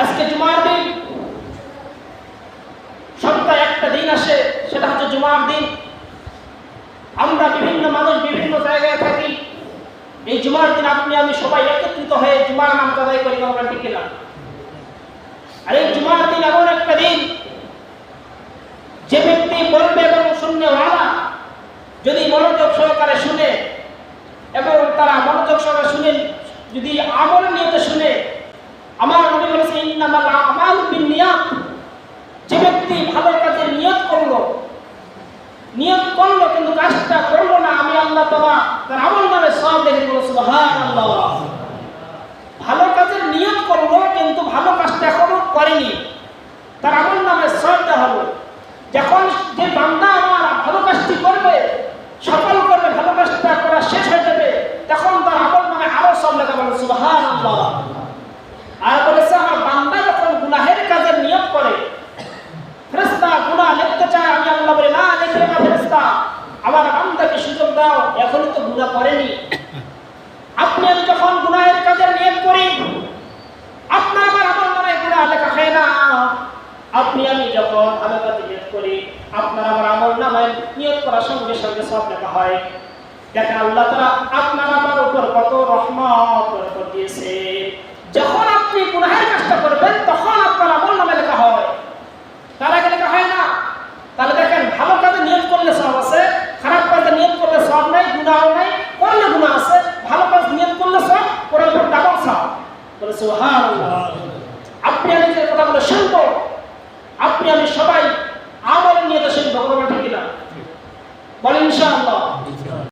আজকে জুমার দিন। সপ্তাহে একটা দিন আসে, সেটা হচ্ছে জুমার দিন। আমরা বিভিন্ন মানুষ বিভিন্ন জায়গায় থাকি। এই জুমার দিন আপনি, আমি সবাই একত্রিত হয়ে জুমার নাম আদায় করি, আমরা ঠিক না আর এই জুমার দিন এমন একটা দিন, যে ব্যক্তি বলবে এবং শুনবে ওয়ালা যদি মনোযোগ সহকারে শুনে এবং তারা মনোযোগ সহকারে শুনে, যদি আমল নিয়তে শুনে, আমার যে ব্যক্তি ভালো কাজের নিয়ত করল নিয়ত করল কিন্তু কাজটা করল না, আমি আল্লাহ তাআলা তার আমল নামে সব বলো সুবহানাল্লাহ। ভালো কাজের নিয়ত করল কিন্তু ভালো কাজটা এখনও করেনি। তার আমল নামে সব দেওয়া যখন যে বান্দা আমার ভালো কাজটি করবে, সফল করবে, ভালো কাজটা করা শেষ হয়ে যাবে, তখন তার আমল নামে আরও সব লেখা বলে সুবহানাল্লাহ। আর বলেছে আমার বান্দা যখন গুনাহের কাজের নিয়ত করে ফেরেশতা গুনাহ লিখতে চায় আমি আল্লাহ বলে না লিখে না ফেরেশতা আমার বান্দাকে সুযোগ দাও এখনই তো গুণা করেনি। আপনি আমি যখন গুনাহের কাজের নিয়োগ করি, আপনার আমার আমল নামে গুণা লেখা হয় না। আপনি, আমি যখন আমার কাজে নিয়োগ করি, আপনার আমার আমল নামায় নিয়োগ করার সঙ্গে সঙ্গে সব লেখা হয়। দেখেন আল্লাহ তারা আপনার আমার বলে সোহান আপনি আমি যে কথাগুলো শুনব আপনি আমি সবাই